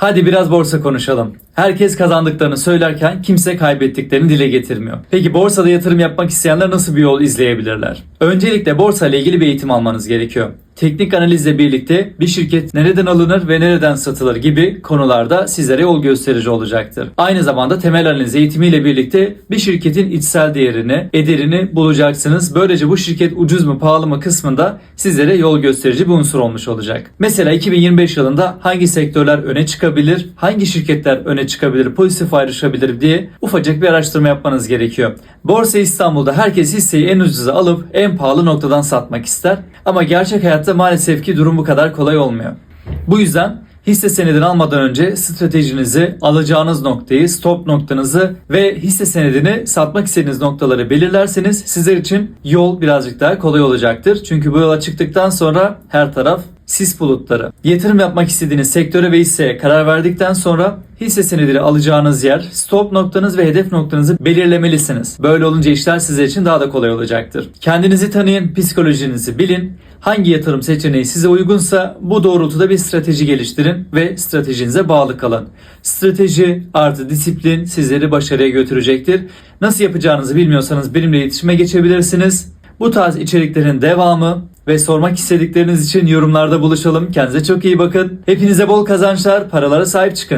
Hadi biraz borsa konuşalım. Herkes kazandıklarını söylerken kimse kaybettiklerini dile getirmiyor. Peki borsada yatırım yapmak isteyenler nasıl bir yol izleyebilirler? Öncelikle borsa ile ilgili bir eğitim almanız gerekiyor. Teknik analizle birlikte bir şirket nereden alınır ve nereden satılır gibi konularda sizlere yol gösterici olacaktır. Aynı zamanda temel analiz eğitimiyle birlikte bir şirketin içsel değerini, ederini bulacaksınız. Böylece bu şirket ucuz mu pahalı mı kısmında sizlere yol gösterici bir unsur olmuş olacak. Mesela 2025 yılında hangi sektörler öne çıkabilir, hangi şirketler öne çıkabilir, pozitif ayrışabilir diye ufacık bir araştırma yapmanız gerekiyor. Borsa İstanbul'da herkes hisseyi en ucuza alıp en pahalı noktadan satmak ister. Ama gerçek hayatta maalesef ki durum bu kadar kolay olmuyor. Bu yüzden hisse senedini almadan önce stratejinizi, alacağınız noktayı, stop noktanızı ve hisse senedini satmak istediğiniz noktaları belirlerseniz sizler için yol birazcık daha kolay olacaktır. Çünkü bu yola çıktıktan sonra her taraf sis bulutları. Yatırım yapmak istediğiniz sektöre ve hisseye karar verdikten sonra hisse senedini alacağınız yer, stop noktanız ve hedef noktanızı belirlemelisiniz. Böyle olunca işler sizler için daha da kolay olacaktır. Kendinizi tanıyın, psikolojinizi bilin. Hangi yatırım seçeneği size uygunsa bu doğrultuda bir strateji geliştirin ve stratejinize bağlı kalın. Strateji artı disiplin sizleri başarıya götürecektir. Nasıl yapacağınızı bilmiyorsanız benimle iletişime geçebilirsiniz. Bu tarz içeriklerin devamı ve sormak istedikleriniz için yorumlarda buluşalım. Kendinize çok iyi bakın. Hepinize bol kazançlar, paralara sahip çıkın.